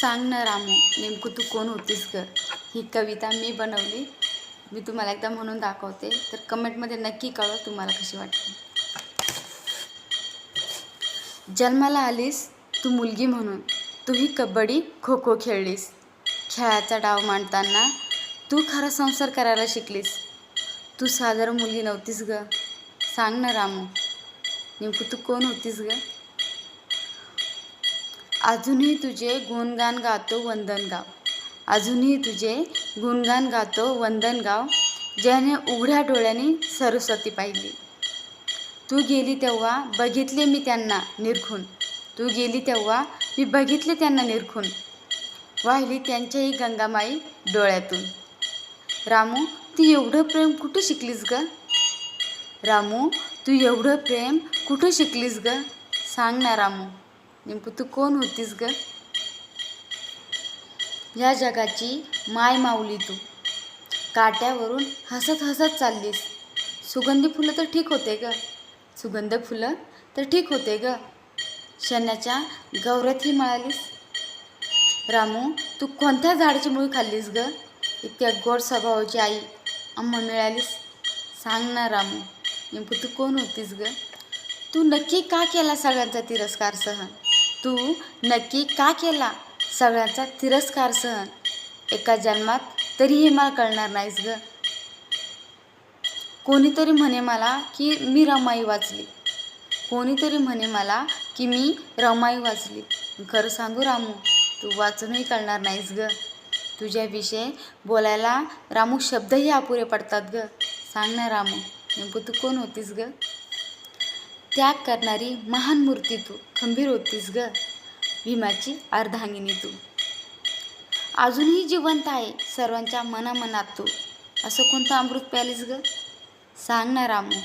सांग ना रामू नेमकं तू कोण होतीस ग? ही कविता मी बनवली मी तुम्हाला एकदा म्हणून दाखवते तर कमेंटमध्ये नक्की कळव तुम्हाला कशी वाटते. जन्माला आलीस तू मुलगी म्हणून तूही कबड्डी खो खो खेळलीस. खेळाचा डाव मांडताना तू खरा संसार करायला शिकलीस. तू साधारण मुलगी नव्हतीस ग. सांग ना रामू नेमकं तू कोण होतीस ग? अजूनही तुझे गुणगान गातो वंदन गाव. अजूनही तुझे गुणगान गातो वंदन गाव. ज्याने उघड्या डोळ्यांनी सरस्वती पाहिली. तू गेली तेव्हा बघितले मी त्यांना निरखून. तू गेली तेव्हा मी बघितले त्यांना निरखून. वाहिली त्यांच्याही गंगामाई डोळ्यातून. रामू तू एवढं प्रेम कुठं शिकलीस ग? रामू तू एवढं प्रेम कुठं शिकलीस ग? सांग ना रामू. नेमकं तू कोण होतीस ग? या जगाची माय माऊली तू. काट्यावरून हसत हसत चाललीस. सुगंधी फुलं तर ठीक होते ग. सुगंध फुलं तर ठीक होते ग. शण्याच्या गौऱ्यातही मिळालीस. रामू तू कोणत्या झाडाची मुळी खाल्लीस ग? इतक्या गोड स्वभावाची आई अम्मा मिळालीस. सांग ना रामू नेमकं तू कोण होतीस ग? तू नक्की का केला सगळ्यांचा तिरस्कार सहन? तू नक्की का केला? सगळ्यांचा तिरस्कार सहन. एका जन्मात तरीही मला कळणार नाहीस ग. कोणीतरी म्हणे मला की मी रमाई वाचली. कोणीतरी म्हणे मला की मी रमाई वाचली. खरं सांगू रामू तू वाचूनही कळणार नाहीस ग. तुझ्याविषयी बोलायला रामू शब्दही अपुरे पडतात ग. सांग ना रामू नेमकं तू कोण होतीस ग? त्याग करणारी महान मूर्ती तू. खंबीर होतीस ग. भीमाची अर्धांगिनी तू. अजूनही जिवंत आहे सर्वांच्या मनामनात तू. असं कोणतं अमृत प्यालीस ग? सांग ना रामू.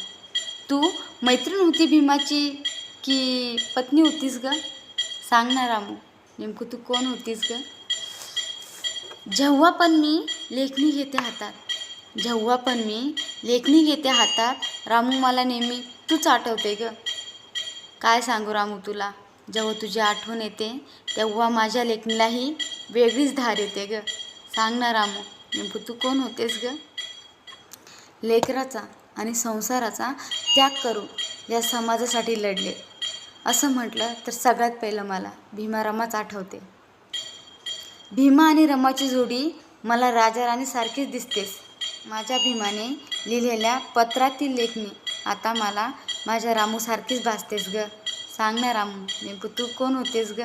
तू मैत्रीण होती भीमाची की पत्नी होतीस ग? सांग ना रामू. नेमकं तू कोण होतीस ग? जेव्हा पण मी लेखणी घेते हातात. जेव्हा पण मी लेखणी घेते हातात रामू मला नेहमी तूच आठवते ग. काय सांगू रामू तुला? जेव्हा तुझी आठवण येते तेव्हा माझ्या लेखणीलाही वेगळीच धार येते ग. सांग ना रामू नेमकं तू कोण होतेस ग? लेकराचा आणि संसाराचा त्याग करून या समाजासाठी लढले. असं म्हटलं तर सगळ्यात पहिलं मला भीमा रमाच आठवते भीमा आणि रमाची जोडी मला राजा राणीसारखीच दिसतेस. माझ्या भीमाने लिहिलेल्या पत्रातील लेखणी आता मला माझ्या रामूसारखीच भासतेस ग. सांग ना रामू नेमकं तू कोण होतेस ग?